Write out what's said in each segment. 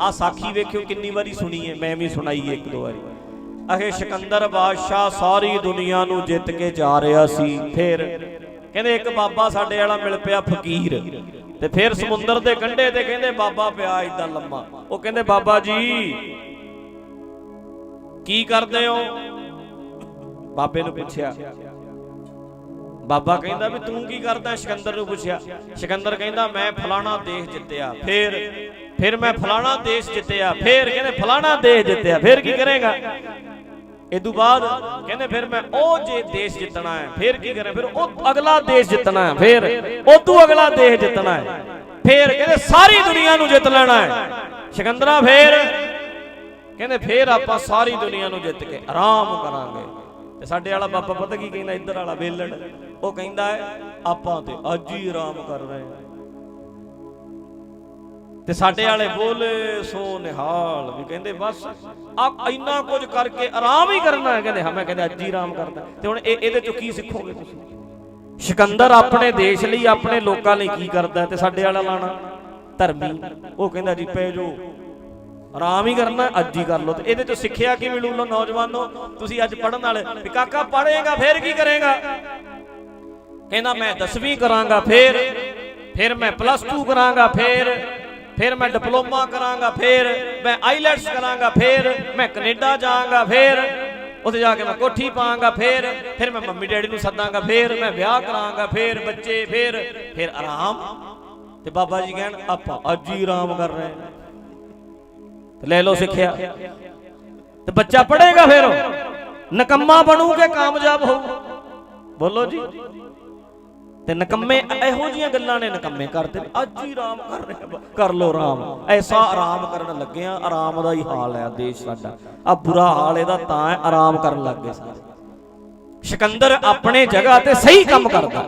ਆ ਸਾਖੀ ਵੇਖਿਓ ਕਿੰਨੀ ਵਾਰੀ ਸੁਣੀ ਹੈ ਮੈਂ ਵੀ ਸੁਣਾਈ ਇੱਕ ਦੋ ਵਾਰੀ। ਅਖੇ ਸਿਕੰਦਰ ਬਾਦਸ਼ਾਹ ਸਾਰੀ ਦੁਨੀਆ ਨੂੰ ਜਿੱਤ ਕੇ ਜਾ ਰਿਹਾ ਸੀ। ਫਿਰ ਕਹਿੰਦੇ ਇੱਕ ਬਾਬਾ ਸਾਡੇ ਵਾਲਾ ਮਿਲ ਪਿਆ ਫਕੀਰ। ਤੇ ਫਿਰ ਸਮੁੰਦਰ ਦੇ ਕੰਢੇ ਤੇ ਕਹਿੰਦੇ ਬਾਬਾ ਪਿਆ ਇਦਾਂ ਲੰਮਾ। ਉਹ ਕਹਿੰਦੇ, ਬਾਬਾ ਜੀ, ਕੀ ਕਰਦੇ ਹੋ? ਬਾਬੇ ਨੂੰ ਪੁੱਛਿਆ। ਬਾਬਾ ਕਹਿੰਦਾ ਵੀ ਤੂੰ ਕੀ ਕਰਦਾ? ਸਿਕੰਦਰ ਨੂੰ ਪੁੱਛਿਆ। ਸਿਕੰਦਰ ਕਹਿੰਦਾ, ਮੈਂ ਫਲਾਣਾ ਦੇਸ਼ ਜਿੱਤਿਆ। ਫਿਰ ਫਿਰ ਮੈਂ ਫਲਾਣਾ ਦੇਸ਼ ਜਿੱਤਿਆ, ਫਿਰ ਕਹਿੰਦੇ ਫਲਾਣਾ ਦੇਸ਼ ਜਿੱਤਿਆ, ਫਿਰ ਕੀ ਕਰੇਗਾ? ਇਦੋਂ ਬਾਅਦ ਕਹਿੰਦੇ ਫਿਰ ਮੈਂ ਉਹ ਜੇ ਦੇਸ਼ ਜਿੱਤਣਾ ਹੈ, ਫਿਰ ਕੀ ਕਰਾਂ? ਫਿਰ ਉਹ ਅਗਲਾ ਦੇਸ਼ ਜਿੱਤਣਾ ਹੈ, ਫਿਰ ਉਦੋਂ ਅਗਲਾ ਦੇਸ਼ ਜਿੱਤਣਾ ਹੈ। ਫਿਰ ਕਹਿੰਦੇ ਸਾਰੀ ਦੁਨੀਆ ਨੂੰ ਜਿੱਤ ਲੈਣਾ ਹੈ। ਸਿਕੰਦਰਾ, ਫਿਰ ਕਹਿੰਦੇ ਫੇਰ ਆਪਾਂ ਸਾਰੀ ਦੁਨੀਆ ਨੂੰ ਜਿੱਤ ਕੇ ਆਰਾਮ ਕਰਾਂਗੇ। ਤੇ ਸਾਡੇ ਵਾਲਾ ਬਾਬਾ ਪਤਾ ਕੀ ਕਹਿੰਦਾ, ਇੱਧਰ ਵਾਲਾ ਵੇਲੜ, ਉਹ ਕਹਿੰਦਾ ਹੈ, ਆਪਾਂ ਤੇ ਅੱਜ ਹੀ ਆਰਾਮ ਕਰ ਰਹੇ ਹਾਂ। ਤੇ ਸਾਡੇ ਵਾਲੇ ਬੋਲੇ, ਸੋ ਨਿਹਾਲ ਵੀ ਕਹਿੰਦੇ, ਬਸ ਆ ਇੰਨਾ ਕੁਝ ਕਰਕੇ ਆਰਾਮ ਹੀ ਕਰਨਾ ਹੈ। ਕਹਿੰਦੇ, ਹਾਂ, ਮੈਂ ਕਹਿੰਦੇ, ਅੱਜ ਹੀ ਆਰਾਮ ਕਰਦਾ। ਤੇ ਹੁਣ ਇਹ ਇਹਦੇ ਚੋਂ ਕੀ ਸਿੱਖੋਗੇ ਤੁਸੀਂ? ਸਿਕੰਦਰ ਆਪਣੇ ਦੇਸ਼ ਲਈ, ਆਪਣੇ ਲੋਕਾਂ ਲਈ ਕੀ ਕਰਦਾ ਤੇ ਸਾਡੇ ਵਾਲਾ ਲਾਣਾ? ਧਰਮੀ। ਉਹ ਕਹਿੰਦਾ, ਜੀ, ਪੈ ਜੋ ਆਰਾਮ ਹੀ ਕਰਨਾ, ਅੱਜ ਹੀ ਕਰ ਲਓ। ਤੇ ਇਹਦੇ ਚੋਂ ਸਿੱਖਿਆ ਕੀ ਮਿਲੂ ਲੋ ਨੌਜਵਾਨੋ? ਤੁਸੀਂ ਅੱਜ ਪੜਨ ਵਾਲੇ, ਵੀ ਕਾਕਾ ਪੜ੍ਹੇਗਾ, ਫੇਰ ਕੀ ਕਰੇਗਾ? ਕਹਿੰਦਾ, ਮੈਂ 10ਵੀਂ ਕਰਾਂਗਾ, ਫੇਰ। ਫਿਰ ਮੈਂ ਪਲੱਸ 2 ਕਰਾਂਗਾ, ਫੇਰ। ਫਿਰ ਮੈਂ ਡਿਪਲੋਮਾ ਕਰਾਂਗਾ ਫੇਰ ਮੈਂ ਆਈਲੈਟਸ ਕਰਾਂਗਾ ਫੇਰ ਮੈਂ ਕੈਨੇਡਾ ਜਾਵਾਂਗਾ ਫੇਰ ਉੱਥੇ ਜਾ ਕੇ ਮੈਂ ਕੋਠੀ ਪਾਵਾਂਗਾ ਫੇਰ ਫਿਰ ਮੈਂ ਮੰਮੀ ਡੈਡੀ ਨੂੰ ਸੱਦਾਂਗਾ ਫੇਰ ਮੈਂ ਵਿਆਹ ਕਰਾਂਗਾ ਫੇਰ ਬੱਚੇ ਫੇਰ ਫਿਰ ਆਰਾਮ ਤੇ ਬਾਬਾ ਜੀ ਕਹਿਣ ਆਪਾਂ ਅੱਜ ਹੀ ਆਰਾਮ ਕਰ ਰਹੇ ਹਾਂ ਤੇ ਲੈ ਲਓ ਸਿੱਖਿਆ ਤੇ ਬੱਚਾ ਪੜ੍ਹੇਗਾ ਫਿਰ ਨਕੰਮਾ ਬਣੂ ਕਿ ਕਾਮਯਾਬ ਹੋਊ ਬੋਲੋ ਜੀ ਤੇ ਨਕੰਮੇ ਇਹੋ ਜੀਆਂ ਗੱਲਾਂ ਨੇ ਨਕੰਮੇ ਕਰਦੇ ਅੱਜ ਹੀ ਆਰਾਮ ਕਰ ਰਹੇ ਕਰ ਲੋ ਆਰਾਮ। ਐਸਾ ਆਰਾਮ ਕਰਨ ਲੱਗੇ ਆ, ਆਰਾਮ ਦਾ ਹੀ ਹਾਲ ਹੈ ਦੇਸ਼ ਸਾਡਾ। ਆ ਬੁਰਾ ਹਾਲ ਇਹਦਾ ਤਾਂ ਹੈ, ਆਰਾਮ ਕਰਨ ਲੱਗ ਗਏ ਸਾਰੇ। ਸਿਕੰਦਰ ਆਪਣੇ ਜਗ੍ਹਾ ਤੇ ਸਹੀ ਕੰਮ ਕਰਦਾ।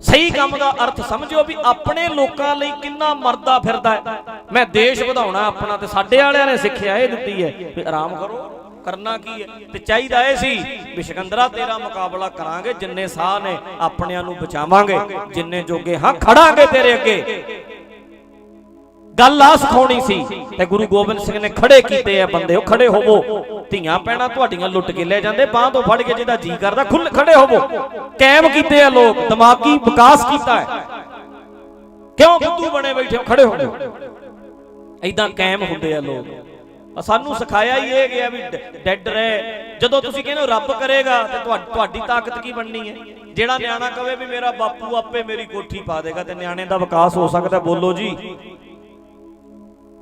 ਸਹੀ ਕੰਮ ਦਾ ਅਰਥ ਸਮਝਿਓ ਵੀ ਆਪਣੇ ਲੋਕਾਂ ਲਈ ਕਿੰਨਾ ਮਰਦਾ ਫਿਰਦਾ ਹੈ। ਮੈਂ ਦੇਸ਼ ਵਧਾਉਣਾ ਆਪਣਾ ਤੇ ਸਾਡੇ ਵਾਲਿਆਂ ਨੇ ਸਿੱਖਿਆ, ਇਹ ਦਿੱਤੀ ਹੈ। ਵੀ ਆਰਾਮ ਕਰੋ। ਕਰਨਾ ਕੀ ਹੈ? ਤੇ ਚਾਹੀਦਾ ਇਹ ਸੀ ਵੀ ਸਿਕੰਦਰਾ ਤੇਰਾ ਮੁਕਾਬਲਾ ਕਰਾਂਗੇ, ਜਿੰਨੇ ਸਾਹ ਨੇ ਆਪਣਿਆਂ ਨੂੰ ਬਚਾਵਾਂਗੇ, ਜਿੰਨੇ ਜੋਗੇ ਹਾਂ ਖੜਾਂਗੇ ਤੇਰੇ ਅੱਗੇ। ਗੱਲ ਆ ਸਿਖਾਉਣੀ ਸੀ ਤੇ ਗੁਰੂ ਗੋਬਿੰਦ ਸਿੰਘ ਨੇ ਖੜੇ ਕੀਤੇ ਆ ਬੰਦੇ, ਉਹ ਖੜੇ ਹੋਵੋ। ਧੀਆਂ ਪੈਣਾ ਤੁਹਾਡੀਆਂ ਲੁੱਟ ਕੇ ਲੈ ਜਾਂਦੇ, ਬਾਹ ਤੋਂ ਫੜ ਕੇ ਜਿਹਦਾ ਜੀ ਕਰਦਾ ਖੁੱਲ ਖੜੇ ਹੋਵੋ। ਕਾਇਮ ਕੀਤੇ ਆ ਲੋਕ, ਦਿਮਾਗੀ ਵਿਕਾਸ ਕੀਤਾ ਹੈ। ਕਿਉਂ ਬੁੱਧੂ ਬਣੇ ਬੈਠੇ ਖੜੇ ਹੋਵੋ ਐਦਾਂ ਕਾਇਮ ਹੁੰਦੇ ਆ ਲੋਕ। ਸਾਨੂੰ ਸਿਖਾਇਆ ਹੀ ਇਹ ਗਿਆ ਵੀ ਡੈਡ ਰਹਿ। ਜਦੋਂ ਤੁਸੀਂ ਕਹਿੰਦੇ ਹੋ ਰੱਬ ਕਰੇਗਾ ਤੇ ਤੁਹਾ- ਤੁਹਾਡੀ ਤਾਕਤ ਕੀ ਬਣਨੀ ਹੈ? ਜਿਹੜਾ ਨਿਆਣਾ ਕਵੇ ਵੀ ਮੇਰਾ ਬਾਪੂ ਆਪੇ ਮੇਰੀ ਕੋਠੀ ਪਾ ਦੇਗਾ ਤੇ ਨਿਆਣੇ ਦਾ ਵਿਕਾਸ ਹੋ ਸਕਦਾ ਬੋਲੋ ਜੀ।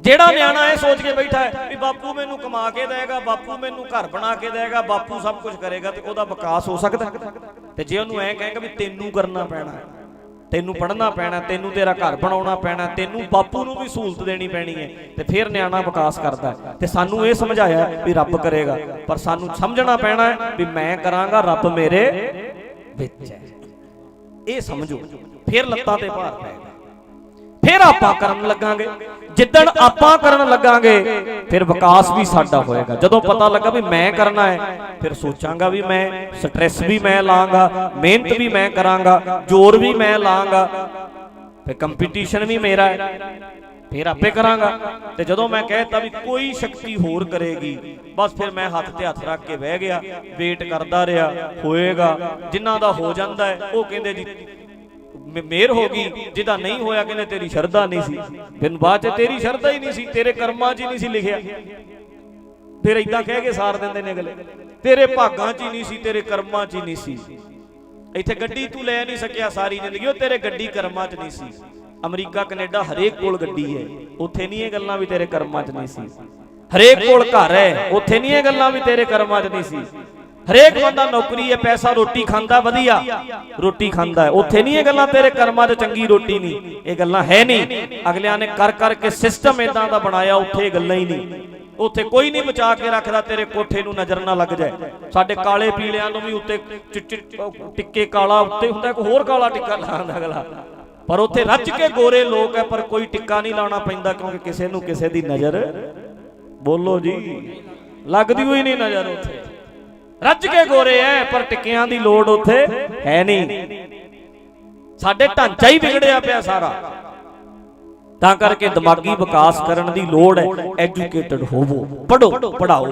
ਜਿਹੜਾ ਨਿਆਣਾ ਇਹ ਸੋਚ ਕੇ ਬੈਠਾ ਹੈ ਵੀ ਬਾਪੂ ਮੈਨੂੰ ਕਮਾ ਕੇ ਦੇਗਾ ਬਾਪੂ ਮੈਨੂੰ ਘਰ ਬਣਾ ਕੇ ਦੇਗਾ ਬਾਪੂ ਸਭ ਕੁਝ ਕਰੇਗਾ ਤੇ ਉਹਦਾ ਵਿਕਾਸ ਹੋ ਸਕਦਾ। ਤੇ ਜੇ ਉਹਨੂੰ ਐਂ ਕਹੇਗਾ ਵੀ ਤੈਨੂੰ ਕਰਨਾ ਪੈਣਾ ਹੈ, ਤੈਨੂੰ ਪੜ੍ਹਨਾ ਪੈਣਾ, ਤੈਨੂੰ ਤੇਰਾ ਘਰ ਬਣਾਉਣਾ ਪੈਣਾ, ਤੈਨੂੰ ਬਾਪੂ ਨੂੰ ਵੀ ਸਹੂਲਤ ਦੇਣੀ ਪੈਣੀ ਹੈ। ਤੇ ਫਿਰ ਨਿਆਣਾ ਵਿਕਾਸ ਕਰਦਾ ਤੇ ਸਾਨੂੰ ਇਹ ਸਮਝਾਇਆ ਵੀ ਰੱਬ ਕਰੇਗਾ। ਪਰ ਸਾਨੂੰ ਸਮਝਣਾ ਪੈਣਾ ਵੀ ਮੈਂ ਕਰਾਂਗਾ, ਰੱਬ ਮੇਰੇ ਵਿੱਚ ਹੈ। ਇਹ ਸਮਝੋ। ਫਿਰ ਲੱਤਾਂ ਤੇ ਭਾਰ ਪਏਗਾ ਫਿਰ ਆਪਾਂ ਕਰਨ ਲੱਗਾਂਗੇ। ਜਿੱਦਣ ਆਪਾਂ ਕਰਨ ਲੱਗਾਂਗੇ, ਫਿਰ ਵਿਕਾਸ ਵੀ ਸਾਡਾ ਹੋਏਗਾ। ਜਦੋਂ ਪਤਾ ਲੱਗਾ ਵੀ ਮੈਂ ਕਰਨਾ ਹੈ, ਫਿਰ ਸੋਚਾਂਗਾ ਵੀ ਮੈਂ, ਸਟ੍ਰੈਸ ਵੀ ਮੈਂ ਲਾਂਗਾ, ਮਿਹਨਤ ਵੀ ਮੈਂ ਕਰਾਂਗਾ, ਜ਼ੋਰ ਵੀ ਮੈਂ ਲਾਂਗਾ, ਫਿਰ ਕੰਪੀਟੀਸ਼ਨ ਵੀ ਮੇਰਾ ਹੈ, ਫਿਰ ਆਪੇ ਕਰਾਂਗਾ। ਤੇ ਜਦੋਂ ਮੈਂ ਕਹਿਤਾ ਵੀ ਕੋਈ ਸ਼ਕਤੀ ਹੋਰ ਕਰੇਗੀ, ਬਸ ਫਿਰ ਮੈਂ ਹੱਥ ਤੇ ਹੱਥ ਰੱਖ ਕੇ ਬਹਿ ਗਿਆ, ਵੇਟ ਕਰਦਾ ਰਿਹਾ, ਹੋਏਗਾ ਜਿਨ੍ਹਾਂ ਦਾ ਹੋ ਜਾਂਦਾ ਹੈ, ਉਹ ਕਹਿੰਦੇ ਜੀ ਮ- ਹੋ ਗਈ, ਜਿਹਦਾ ਨਹੀਂ ਹੋਇਆ ਕਹਿੰਦੇ ਤੇਰੀ ਸ਼ਰਧਾ ਨਹੀਂ ਸੀ। ਫਿਰ ਬਾਅਦ ਚ ਤੇਰੀ ਸ਼ਰਧਾ ਹੀ ਨਹੀਂ ਸੀ, ਤੇਰੇ ਕਰਮਾਂ 'ਚ ਹੀ ਨਹੀਂ ਸੀ ਲਿਖਿਆ। ਫਿਰ ਇਦਾਂ ਕਹਿ ਕੇ ਸਾਰ ਦਿੰਦੇ ਨੇ ਅਗਲੇ। ਤੇਰੇ ਭਾਗਾਂ 'ਚ ਹੀ ਨਹੀਂ ਸੀ, ਤੇਰੇ ਕਰਮਾਂ 'ਚ ਹੀ ਨਹੀਂ ਸੀ। ਇੱਥੇ ਗੱਡੀ ਤੂੰ ਲੈ ਨਹੀਂ ਸਕਿਆ ਸਾਰੀ ਜ਼ਿੰਦਗੀ, ਉਹ ਤੇਰੇ ਗੱਡੀ ਕਰਮਾਂ 'ਚ ਨਹੀਂ ਸੀ। ਅਮਰੀਕਾ, ਕੈਨੇਡਾ ਹਰੇਕ ਕੋਲ ਗੱਡੀ ਹੈ। ਉੱਥੇ ਨਹੀਂ ਇਹ ਗੱਲਾਂ ਵੀ ਤੇਰੇ ਕਰਮਾਂ 'ਚ ਨਹੀਂ ਸੀ। ਹਰੇਕ ਕੋਲ ਘਰ ਹੈ, ਉੱਥੇ ਨਹੀਂ ਇਹ ਗੱਲਾਂ ਵੀ ਤੇਰੇ ਕਰਮਾਂ 'ਚ ਨਹੀਂ ਸੀ। ਹਰੇਕ ਬੰਦਾ ਨੌਕਰੀ ਹੈ, ਪੈਸਾ, ਰੋਟੀ ਖਾਂਦਾ, ਵਧੀਆ। ਰੋਟੀ ਖਾਂਦਾ ਹੈ। ਉੱਥੇ ਨਹੀਂ ਇਹ ਗੱਲਾਂ ਤੇਰੇ ਕਰਮਾਂ 'ਚ ਚੰਗੀ ਰੋਟੀ ਨਹੀਂ। ਇਹ ਗੱਲਾਂ ਹੈ ਨਹੀਂ। ਅਗਲਿਆਂ ਨੇ ਕਰ ਕਰਕੇ ਸਿਸਟਮ ਇਦਾਂ ਦਾ ਬਣਾਇਆ, ਉੱਥੇ ਇਹ ਗੱਲਾਂ ਹੀ ਨਹੀਂ। ਉੱਥੇ ਕੋਈ ਨਹੀਂ ਬਚਾ ਕੇ ਰੱਖਦਾ, ਤੇਰੇ ਕੋਠੇ ਨੂੰ ਨਜ਼ਰ ਨਾ ਲੱਗ ਜਾਏ। ਸਾਡੇ ਕਾਲੇ ਪੀਲਿਆਂ ਨੂੰ ਵੀ ਉੱਤੇ ਚਿੱਟੇ ਟਿੱਕੇ ਕਾਲਾ ਉੱਤੇ ਹੁੰਦਾ, ਇੱਕ ਹੋਰ ਕਾਲਾ ਟਿੱਕਾ ਲਾਉਂਦਾ ਅਗਲਾ। ਪਰ ਉੱਥੇ ਰੱਜ ਕੇ ਗੋਰੇ ਲੋਕ ਹੈ, ਪਰ ਕੋਈ ਟਿੱਕਾ ਨਹੀਂ ਲਾਉਣਾ ਪੈਂਦਾ, ਕਿਉਂਕਿ ਕਿਸੇ ਨੂੰ ਕਿਸੇ ਦੀ ਨਜ਼ਰ ਬੋਲੋ ਜੀ। ਲੱਗਦੀ ਹੋਈ ਨਹੀਂ ਨਜ਼ਰ ਉੱਥੇ। ਰੱਜ ਕੇ ਗੋਰੇ ਐ, ਪਰ ਟਿੱਕਿਆਂ ਦੀ ਲੋੜ ਉੱਥੇ ਹੈ ਨਹੀਂ। ਸਾਡੇ ਢਾਂਚਾ ਹੀ ਵਿਗੜਿਆ ਪਿਆ ਸਾਰਾ। ਤਾਂ ਕਰਕੇ ਦਿਮਾਗੀ ਵਿਕਾਸ ਕਰਨ ਦੀ ਲੋੜ ਹੈ ਐਜੂਕੇਟਡ ਹੋਵੋ ਪੜੋ ਪੜਾਓ